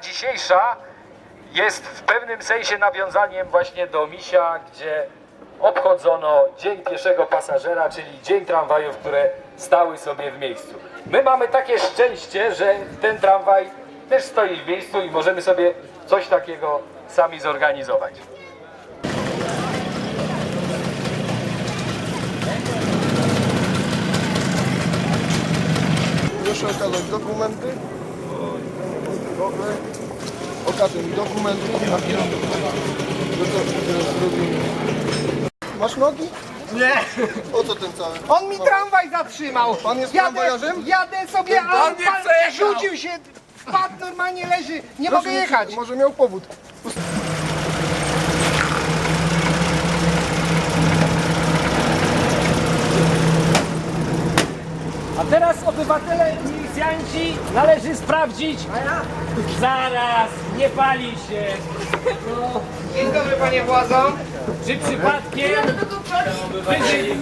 dzisiejsza jest w pewnym sensie nawiązaniem właśnie do misia, gdzie obchodzono Dzień Pieszego Pasażera, czyli Dzień Tramwajów, które stały sobie w miejscu. My mamy takie szczęście, że ten tramwaj też stoi w miejscu i możemy sobie coś takiego sami zorganizować. Proszę okazać dokumenty. Dobrze. Okażę mi dokumenty. A No to. Masz nogi? Nie! O co ten cały? On mi tramwaj zatrzymał! Pan jest tramwajarzem? jadę sobie, a Pan on nie pan przejechał. rzucił się, spadł normalnie leży, nie mogę Proszę, jechać. Może miał powód. A teraz obywatele milicjanci należy sprawdzić. Zaraz, nie pali się. Dzień dobry panie władzo. Czy przypadkiem wyżej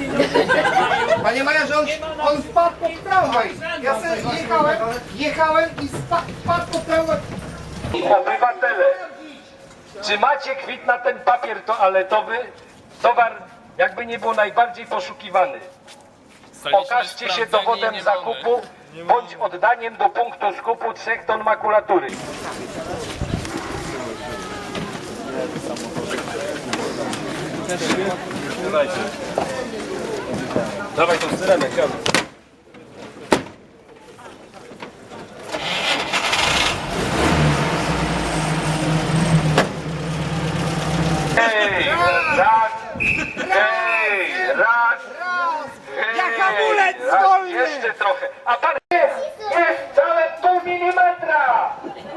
Panie majorze, on, on spadł pod tramwaj. Ja sobie jechałem, jechałem i spadł, spadł pod tramwaj. Obywatele, czy macie kwit na ten papier toaletowy? Towar jakby nie był najbardziej poszukiwany. Okażcie się dowodem zakupu bądź oddaniem do punktu skupu 3 ton makulatury. Dawaj tą syrenę, chciałbym. Trochę. A pan jest, jest całe pół milimetra.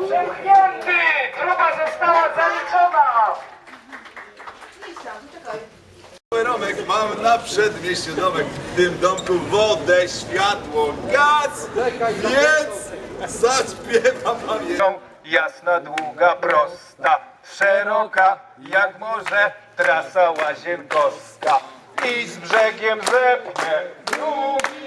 Przepchnięty, próba została zaliczona. Romek, mam na przedmieściu domek. W tym domku wodę, światło, gaz, więc zaśpiewam wam je. Jasna, długa, prosta, szeroka jak morze, trasa łazienkowska. I z brzegiem zepnę długi